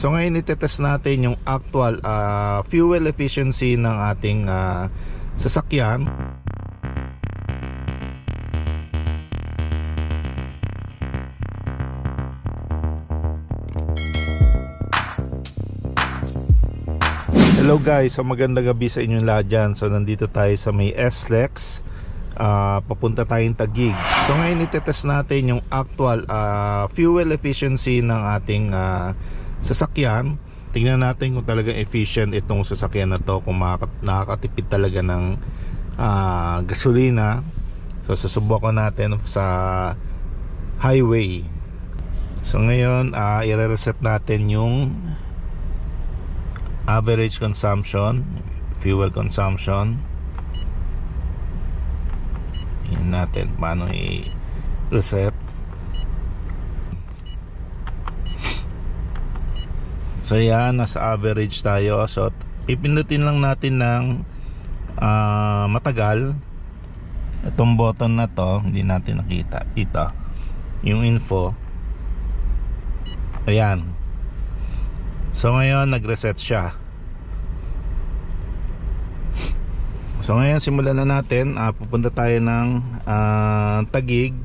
So ngayon itetest natin yung actual ah, fuel efficiency ng ating ah, sasakyan. Hello guys, so magandang gabi sa inyong lahat dyan. So nandito tayo sa may S-Lex Ah, Papunta tayong Tagig So ngayon itetest natin yung actual ah, fuel efficiency ng ating ah, sasakyan Tingnan natin kung talagang efficient itong sasakyan na to Kung nakakatipid talaga ng ah, gasolina So susubukan natin sa highway So ngayon, uh, i-reset natin yung average consumption, fuel consumption. Yan natin paano i-reset. So yan, nasa average tayo. So pipindutin lang natin ng ah, matagal. Itong button na to, hindi natin nakita. Ito, yung info. Ayan. So ngayon nag-reset siya. So ngayon simulan na natin. Ah, pupunta tayo ng ah, Tagig.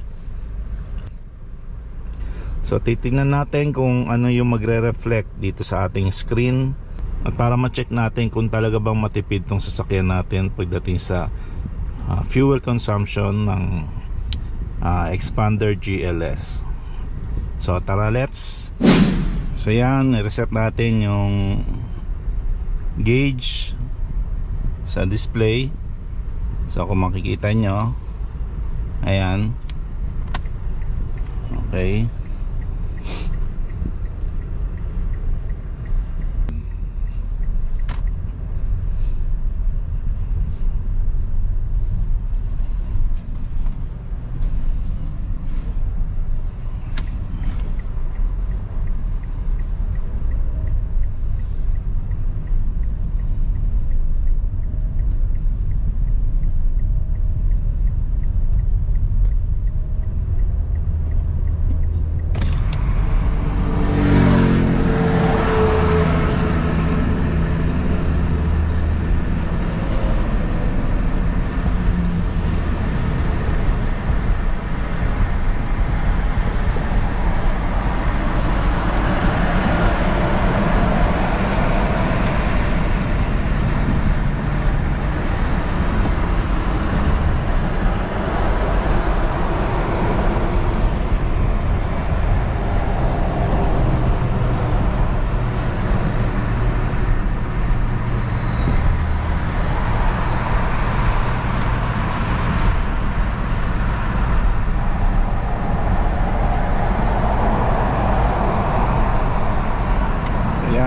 So titingnan natin kung ano yung magre-reflect dito sa ating screen at para ma-check natin kung talaga bang matipid tong sasakyan natin pagdating sa ah, fuel consumption ng ah, Expander GLS. So tara let's So yan, reset natin yung gauge sa display. So kung makikita nyo, ayan. Okay.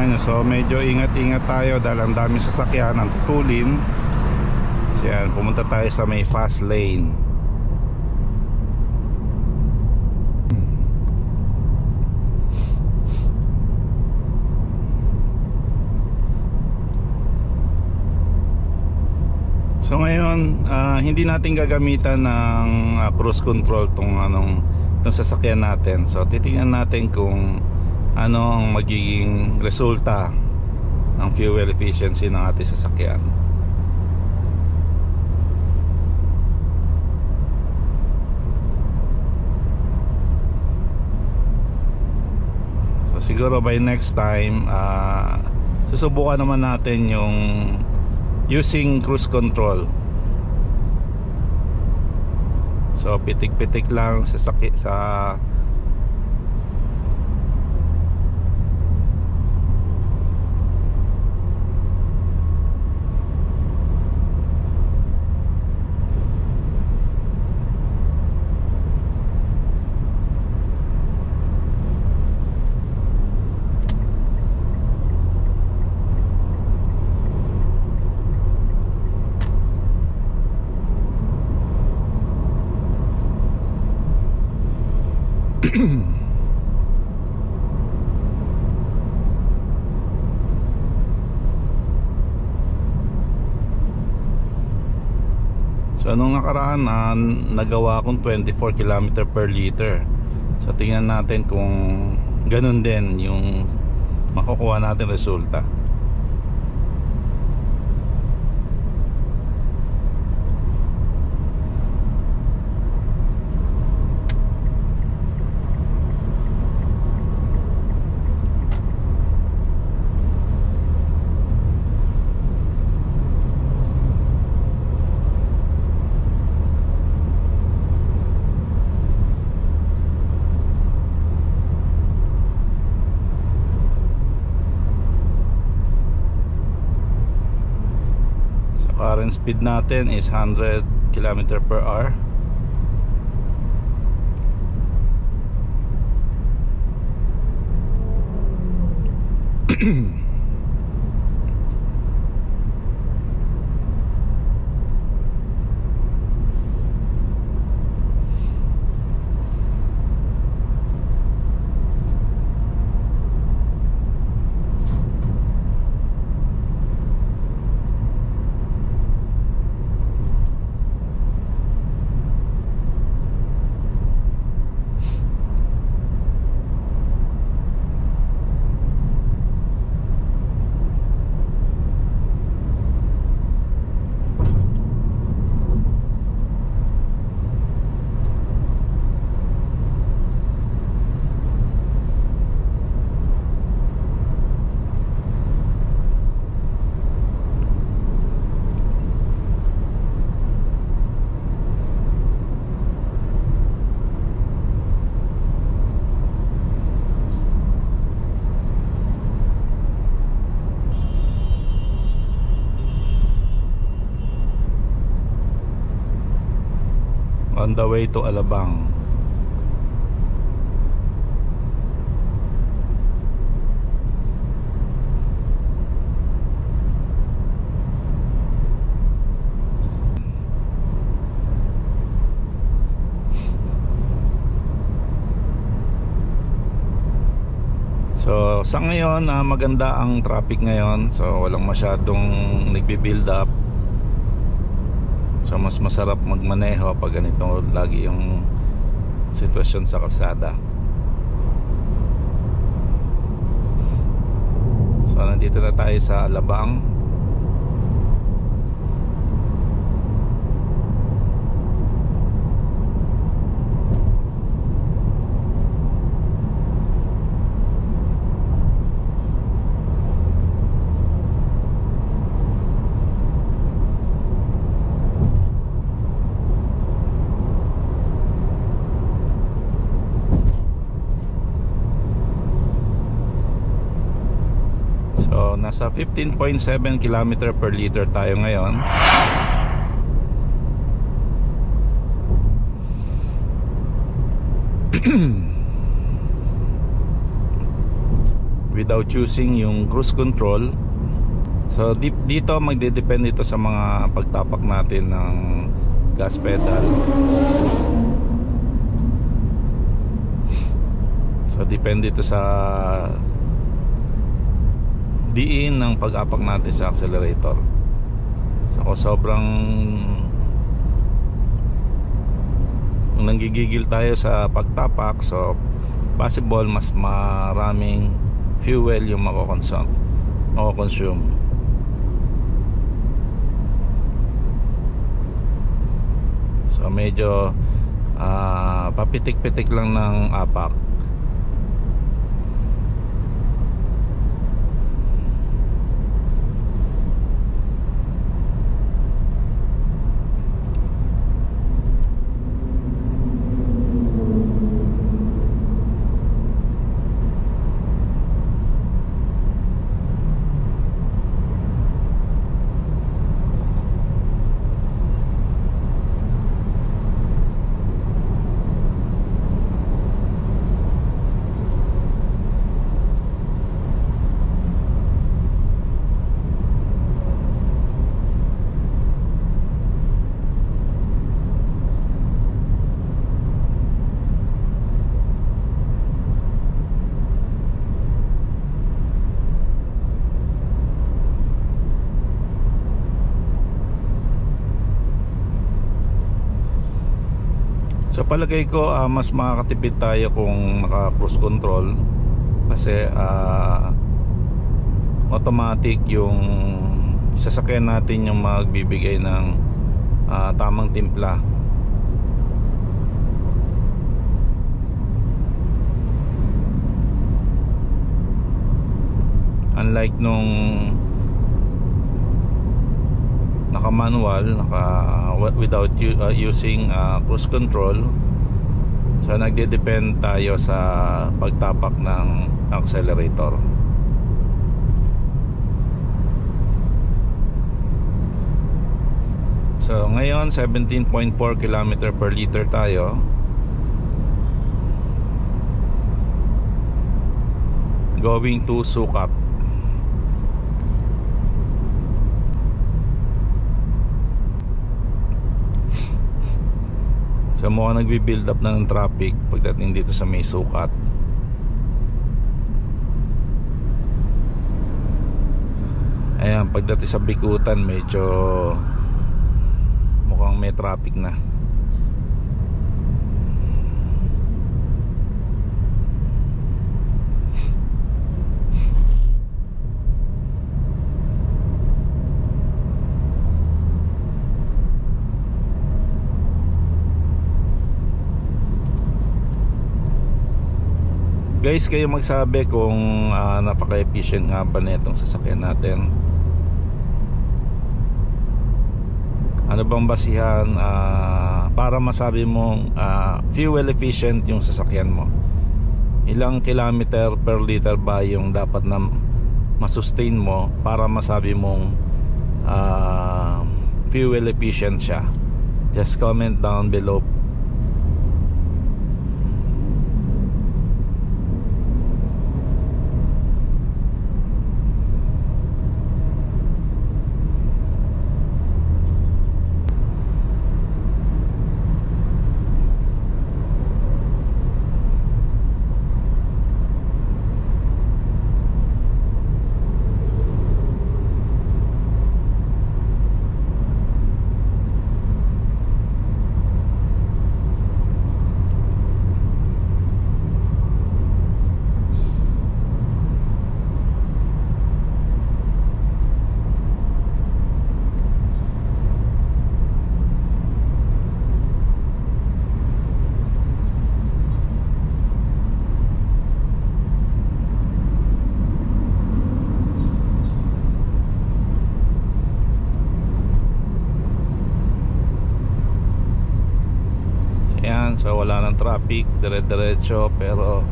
Ayan, so medyo ingat-ingat tayo dahil ang daming sasakyan ang tutulin. So yan, pumunta tayo sa may fast lane. So ngayon, ah, hindi natin gagamitan ng ah, cruise control tong anong tong sasakyan natin. So titingnan natin kung ano ang magiging resulta ng fuel efficiency ng ating sasakyan. So siguro by next time ah, susubukan naman natin yung using cruise control. So pitik-pitik lang sa sakit sa So nung nakaraan na nagawa akong 24 km per liter. So tingnan natin kung ganun din yung makukuha natin resulta. Current speed natin is 100 km per hour. On the way to Alabang. So sa ngayon ah, maganda ang traffic ngayon So walang masyadong nagbi-build up So mas masarap magmaneho pag ganito lagi yung sitwasyon sa kalsada. So nandito na tayo sa Alabang So nasa 15.7 km per liter tayo ngayon. Without choosing yung cruise control. So di, dito magdedepend ito sa mga pagtapak natin ng gas pedal. So depende ito sa diin ng pag-apak natin sa accelerator. So kung sobrang nanggigigil tayo sa pagtapak so possible mas maraming fuel yung makokonsume makokonsume so medyo ah, papitik-pitik lang ng apak palagay ko ah, mas makakatipid tayo kung naka cruise control kasi ah, automatic yung sasakyan natin yung magbibigay ng ah, tamang timpla. Unlike nung naka manual naka without uh, using uh, cruise control. So nagde-depend tayo sa pagtapak ng accelerator. So ngayon 17.4 km per liter tayo. Going to Sukat So mukhang nagbi-build up na ng traffic pagdating dito sa may sukat. Ayan, pagdating sa Bikutan medyo mukhang may traffic na. Guys, kayo magsabi kung ah, napaka-efficient nga ba na itong sasakyan natin. Ano bang basihan ah, para masabi mong ah, fuel efficient yung sasakyan mo? Ilang kilometer per liter ba yung dapat na masustain mo para masabi mong ah, fuel efficient siya? Just comment down below Ayan, so wala nang traffic, dire-diretso pero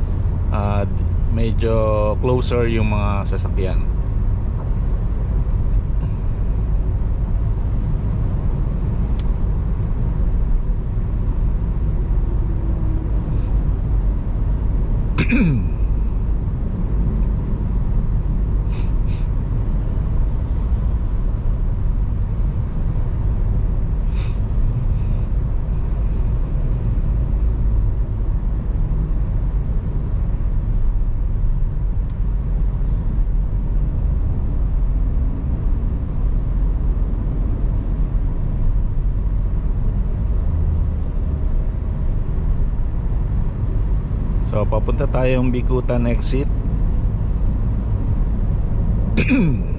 ah, medyo closer yung mga sasakyan. So papunta tayong Bikutan exit.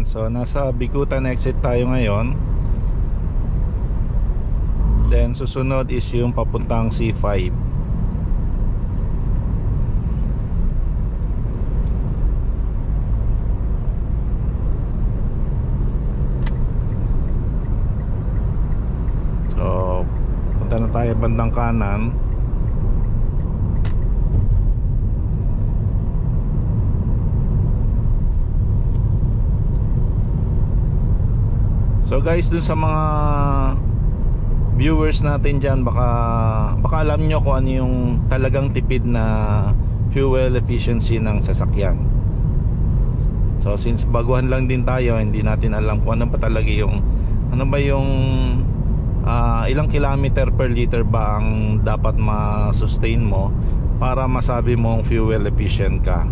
Yan, so nasa Bikutan exit tayo ngayon. Then susunod is yung papuntang C5. So, punta na tayo bandang kanan. So guys, dun sa mga viewers natin dyan, baka, baka alam nyo kung ano yung talagang tipid na fuel efficiency ng sasakyan. So since baguhan lang din tayo, hindi natin alam kung ano ba talaga yung ano ba yung ah, ilang kilometer per liter ba ang dapat ma-sustain mo para masabi mong fuel efficient ka.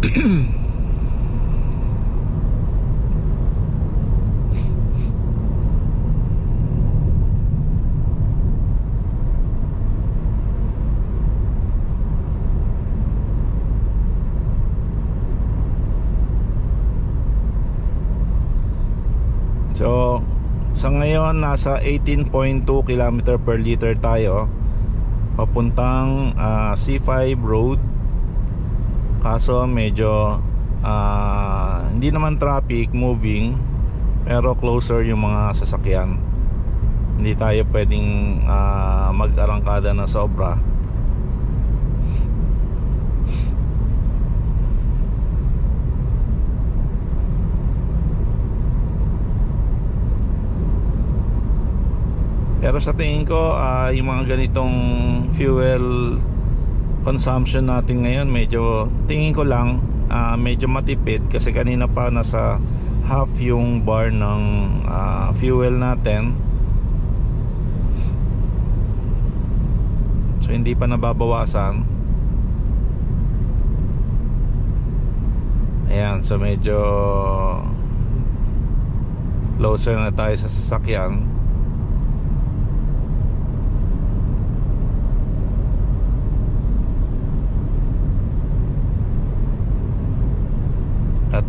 So, sa ngayon nasa 18.2 km per liter tayo papuntang ah, C5 road. Kaso medyo ah, hindi naman traffic moving pero closer yung mga sasakyan. Hindi tayo pwedeng ah, mag-arangkada na sobra. Pero sa tingin ko, ah, yung mga ganitong fuel consumption natin ngayon, medyo tingin ko lang ah, medyo matipid kasi kanina pa nasa half yung bar ng ah, fuel natin. So hindi pa nababawasan. Ayan, so medyo closer na tayo sa sasakyan.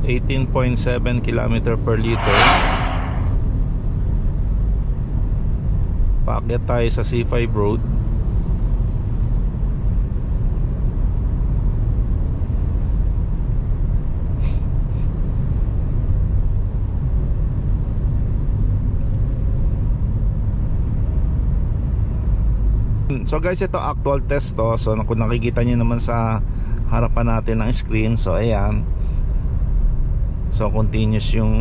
18.7 km per liter paakyat tayo sa C5 road So guys, ito actual test to. So kung nakikita niyo naman sa harapan natin ng screen. So ayan. So continuous yung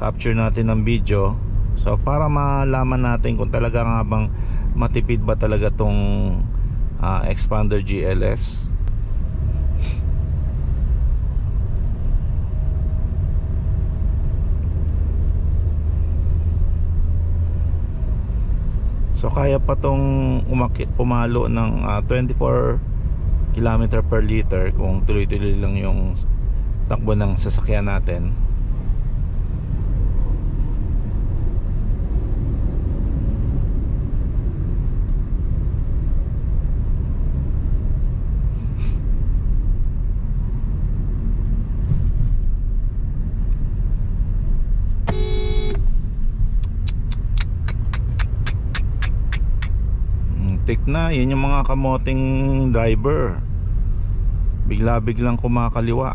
capture natin ng video. So para malaman natin kung talaga nga bang matipid ba talaga tong ah, Expander GLS. So kaya pa tong umaki, pumalo ng ah, 24 km per liter kung tuloy-tuloy lang yung takbo ng sasakyan natin. Mm, Tik na, yun yung mga kamoting driver. Bigla-biglang kumakaliwa.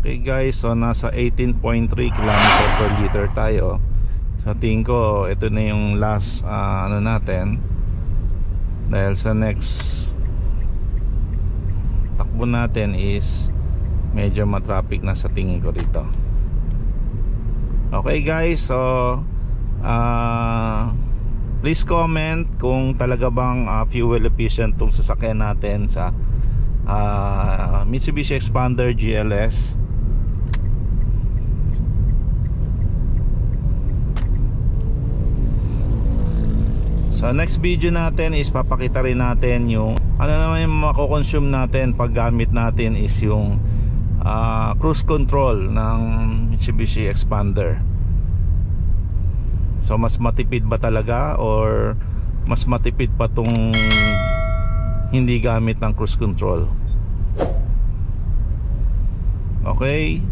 Okay guys, so nasa 18.3 km per liter tayo. Sa tingin ko, ito na yung last ah, ano natin. Dahil sa next takbo natin is medyo matraffic na sa tingin ko dito. Okay guys, so ah please comment kung talaga bang ah, fuel efficient tong sasakyan natin sa ah, Mitsubishi Expander GLS. Sa next video natin is papakita rin natin yung ano naman yung mako-consume natin pag gamit natin is yung ah, cruise control ng Mitsubishi Expander. So mas matipid ba talaga or mas matipid pa tong hindi gamit ng cruise control? Okay?